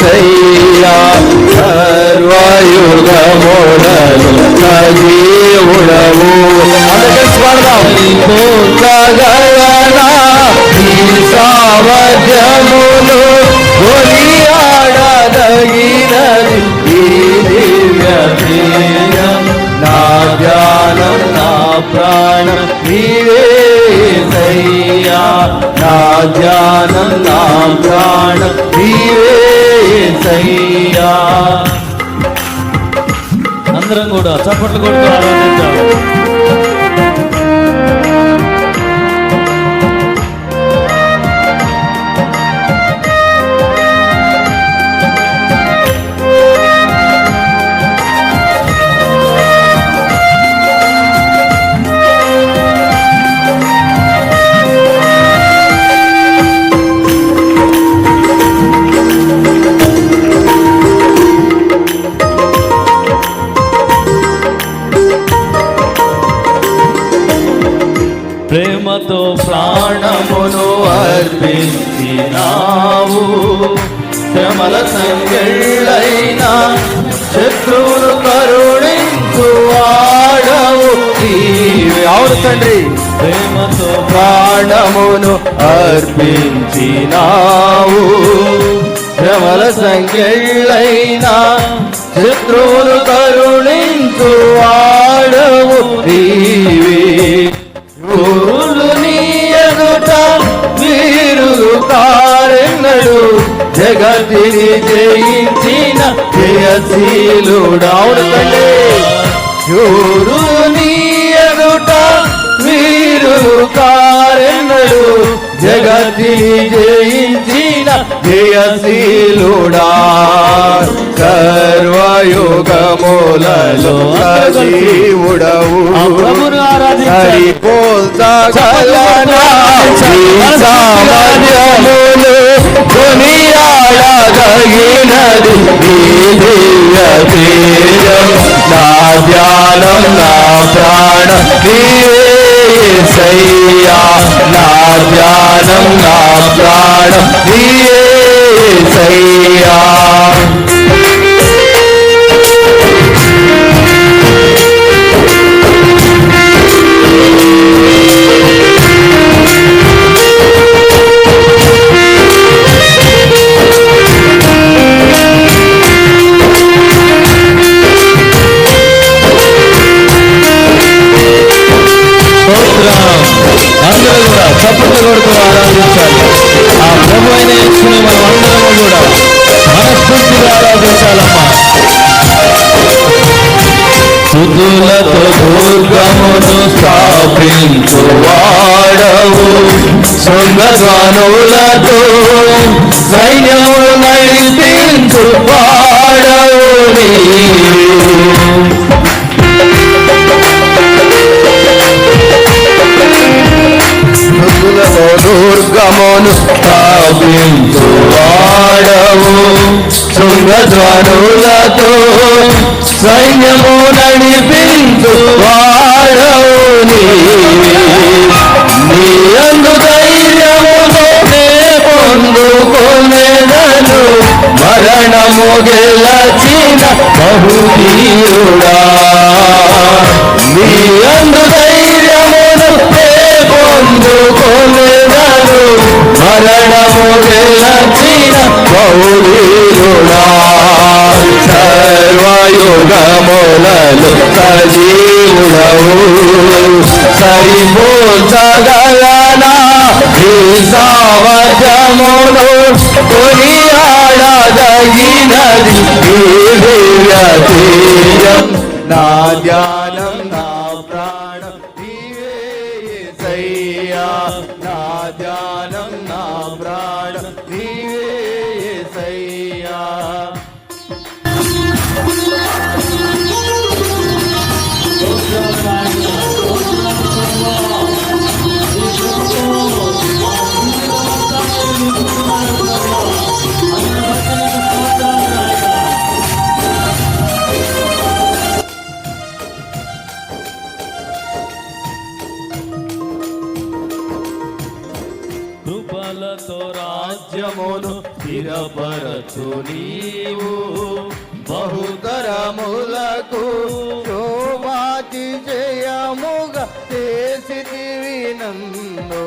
ప్రాణం సర్వయుగములను సజీవుడవు పోతగలనా నీ సామర్థ్యములు కొనియాడదగినది ఈ దివ్య నా ధ్యానం నా ప్రాణం ధ్యానం నా ప్రాణం నీవే సయ్యా. అందరం కూడా చప్పట్లు కొడుతూ ఆరాధిద్దాం శ్రమల సంగళ్ళైనా శత్రువులు కరుణించు వాడవు. అవును తండ్రి. ప్రేమతో ప్రాణమును అర్పించినావు. శ్రమల సంఖ్యలైన శత్రువులు కరుణించు వాడవు. నీవే ఊరు నీ ఎదుట వీరులు కారెన్నడు. జగతిని జయించిన జయశీలుడు అవును తండ్రి ఎవరు నీ ఎదుట వీరులు కారెన్నడు జగతిని జయించిన జయశీలుడా సర్వయుగములలో సజీవుడవు ఆ ప్రభువును ఆరాధించాలి. దివ్య తేజం నా ధ్యానం నా ప్రాణ నీవేసయ్యా నా ధ్యానం నా ప్రాణ నీవేసయ్యా శృంగధ్వనులతో సైన్యములు నడిపించు వాడవు దుర్గమును స్థాపించు వాడవు శృంగధ్వనులతో సైన్యము నడిపించు వాడవు నీ అందుక పొందుకొనెదను మరణము గెలచిన బహువీరుడా ఈ కొనియాడదగినది. ఈ దివ్య తేజం నా చేసిదివి నందో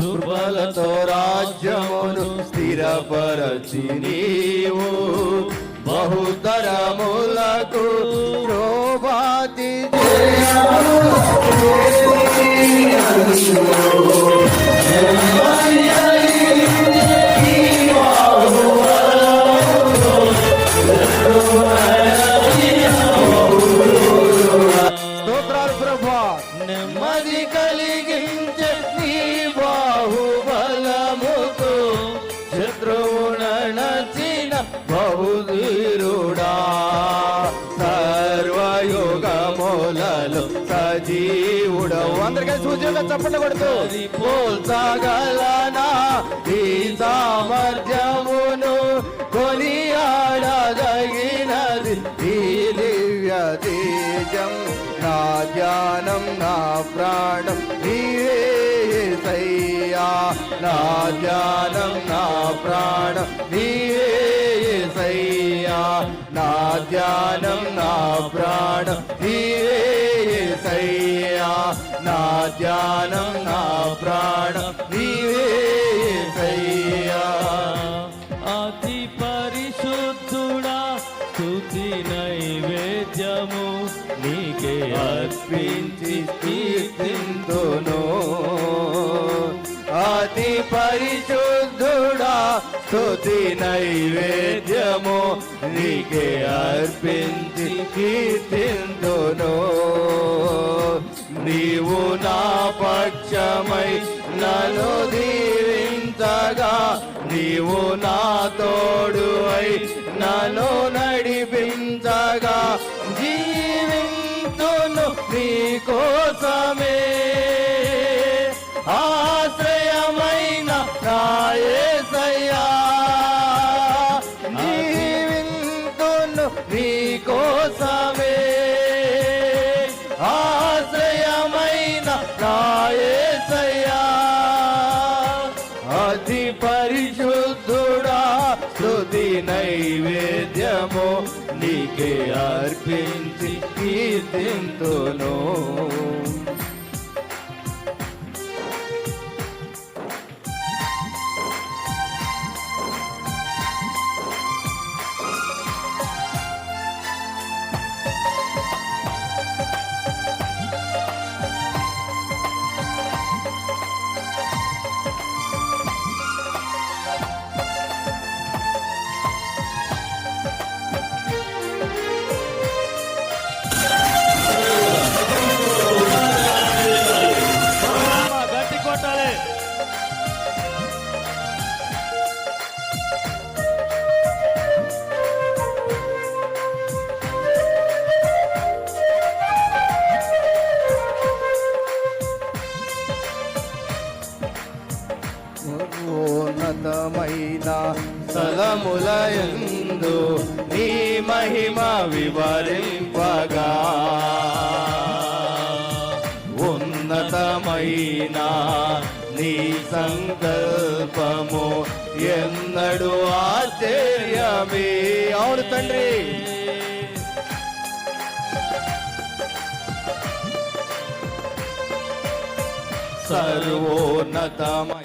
దుర్బలతో రాజ్యమును స్థిరపరచి నీవు బహుతరములకు శోభాతి స్తోత్రాలు బహుధీరుడా సర్వయోగములలో సజీవుడవు. అందరికీ సూచనగా చప్పట్లు కొడుతూ. పోల్చగలనా ఈ సామర్థ్యమును కొనియాడదగినది. ఈ దివ్య తేజం నా ధ్యానం నా ప్రాణం నీవే సయ్యా. నా ధ్యానం నా ప్రాణం నీవే సయ్యా నా ధ్యానం నా ప్రాణం నీవే సయ్యా నా ధ్యానం నా ప్రాణం నీవే సయ్యా అతి పరిశుద్ధుడా స్తుతి నైవేద్యము నీకే అర్పించి కీర్తింతును అతి పరిశుద్ధుడా స్తుతి నైవేద్యము నీకే అర్పించి కీర్తిందును నీవు నా పక్షమై నన్ను దీవించగా నీవు నా తోడు అయి నన్ను నడిపించగా జీవింతును నీ కోసమే నీకే అర్పించి కీర్తింతును. వివరింపగా. ఉన్నతమైన నీ సంకల్పము ఎన్నడు ఆశ్చర్యమే. అవును తండ్రి. సర్వోన్నతమైన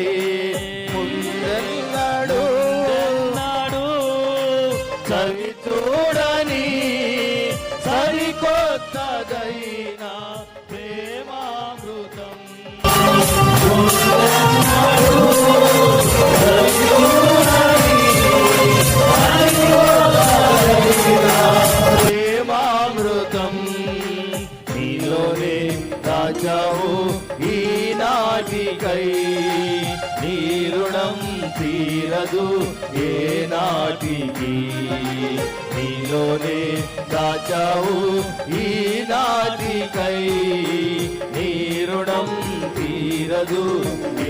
ఉండదు ఏ నాటికి. నీలోనే దాచావు ఈ నాటికై. నీ రుణం తీరదు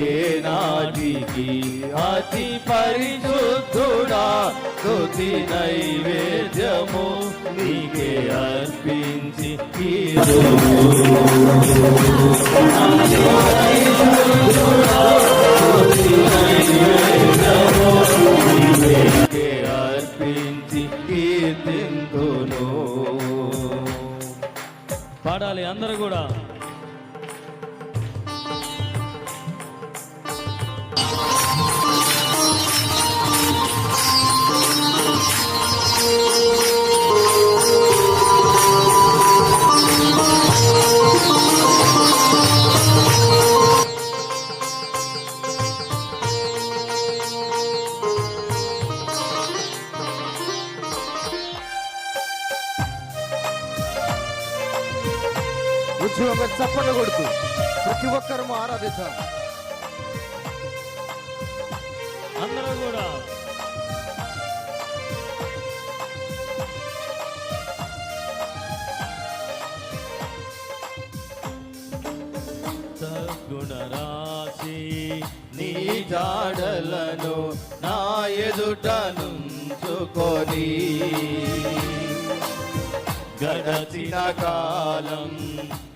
ఏ నాటికి. అతి పరిశుద్ధుడా తుది నైవేద్యము నీకే అర్పించి ఈ కూడా చప్పట్లు కొడుతూ ప్రతి ఒక్కరూ ఆరాధిద్దాం. అందరూ కూడా. గుణరాశి నీ జాడలను నా ఎదుట నుంచుకొని గడచిన కాలం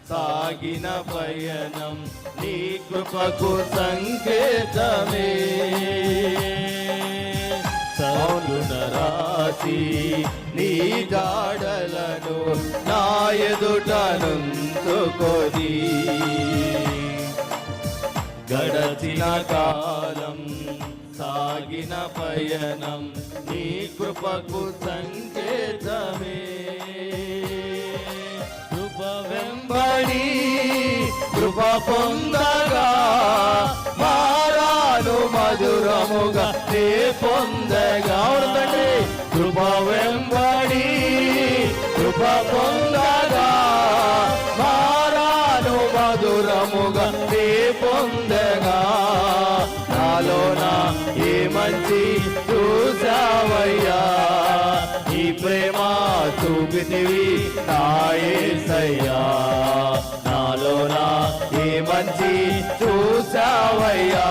సాగిన పయనం నీ కృపకు సంకేతమే. సౌనునరాశి నీ జాడలను నా ఎదుట గడచిన కాలం సాగిన పయనం నీ కృపకు సంకేతమే. వెంబడి కృప పొందగా మారాను మధురముగా నే పొందగా. అవును తండ్రి కృప వెంబడి కృప పొందగా మారాను మధురముగా నే పొందగా. నాలోన ఏ మంచి చూసావయ్యా ఈ ప్రేమ చూపితివి నాయసయ్యా నాలోనా ఏ మంచి చూసావయ్యా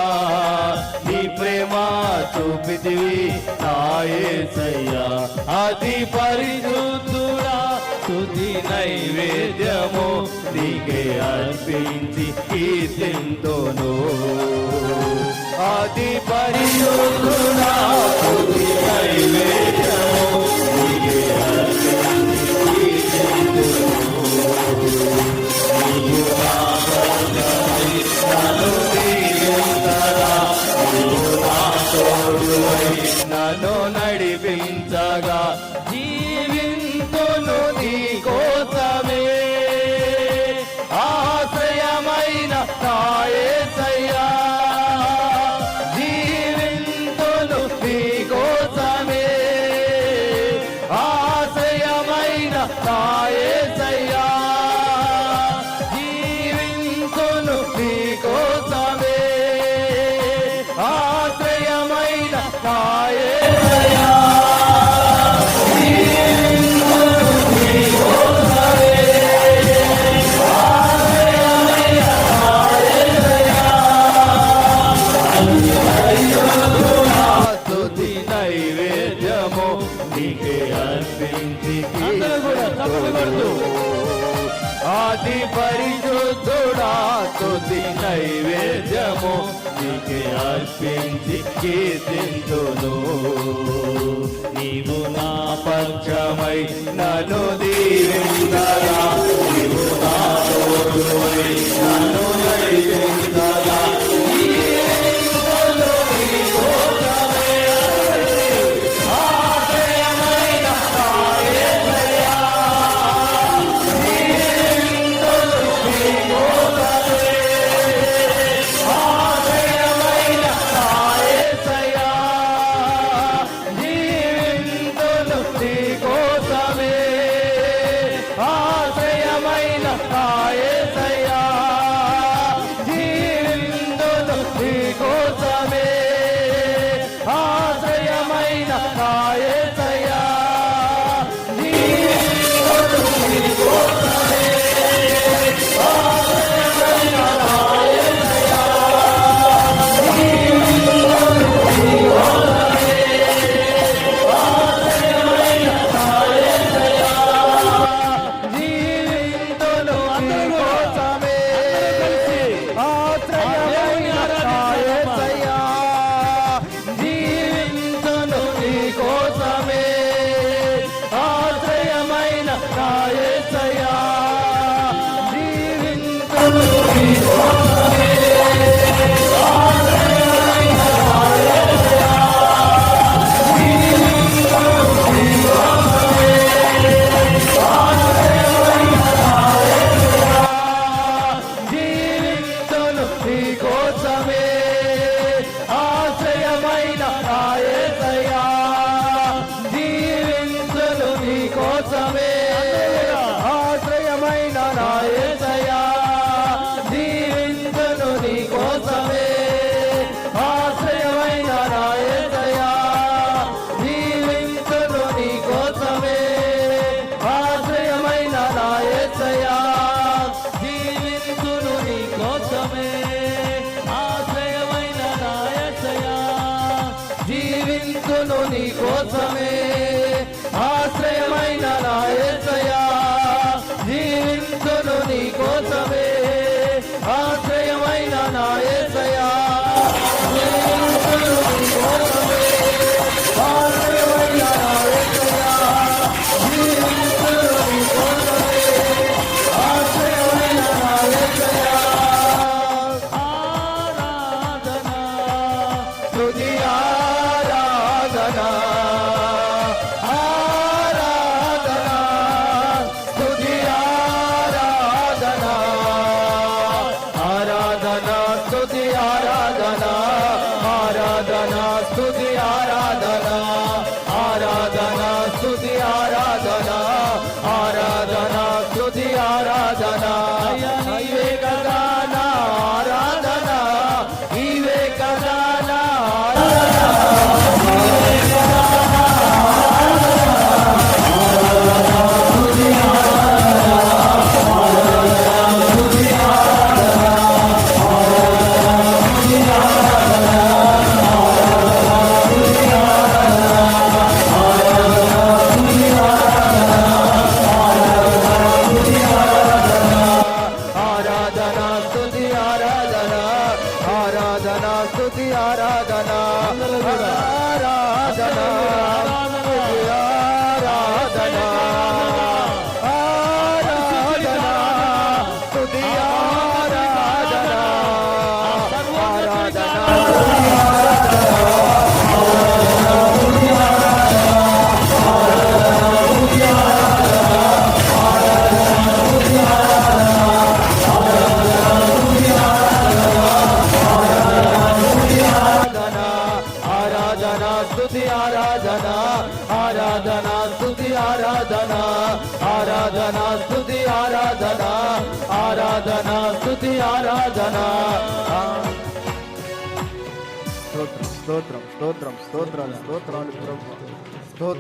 నీ ప్రేమ చూపితివి నాయసయ్యా అతి పరిశుద్ధుడా తుది నైవేద్యము నీకే అర్పించి కీర్తింతును అది పరిశుద్ధుడా తుది నైవేద్యం కీర్తింతును నీవు నా పక్షమై నన్ను దీవిందరా నీవు నా తోడువై నన్ను జీవింతును నీ కోసమే.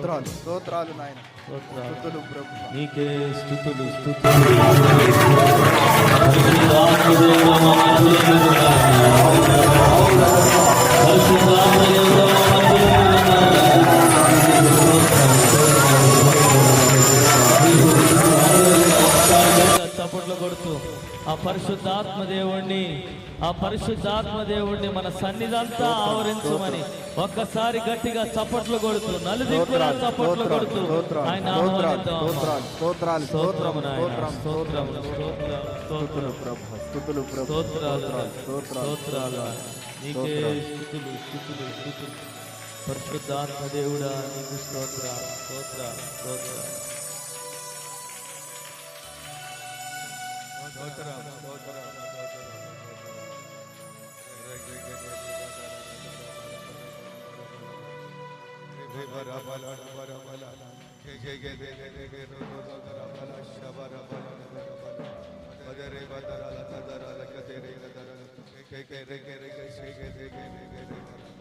స్తోత్రాలు స్తోత్రాలు నాయన స్తుతులు ప్రభు నీకే స్థుతులు స్థుతులు చప్పట్లు ఆ పరిశుద్ధాత్మ దేవుణ్ణి మన సన్నిధంతా ఆవరించమని ఒక్కసారి గట్టిగా చప్పట్లు కొడుతూ నలుదిక్కులా చప్పట్లు కొడుతూ ఆయన ఆహ్వానిద్దాం. స్తోత్రాలు స్తోత్రాలు స్తోత్రము నాయనా, స్తోత్రం స్తోత్రము, స్తోత్రం. वर बल वर बल गे गे गे गे गे गे गे रो रो रो गर बल शबर बल वर बल बदरे बदर लदर लक तेरे लदर गे गे गे गे गे गे गे गे गे गे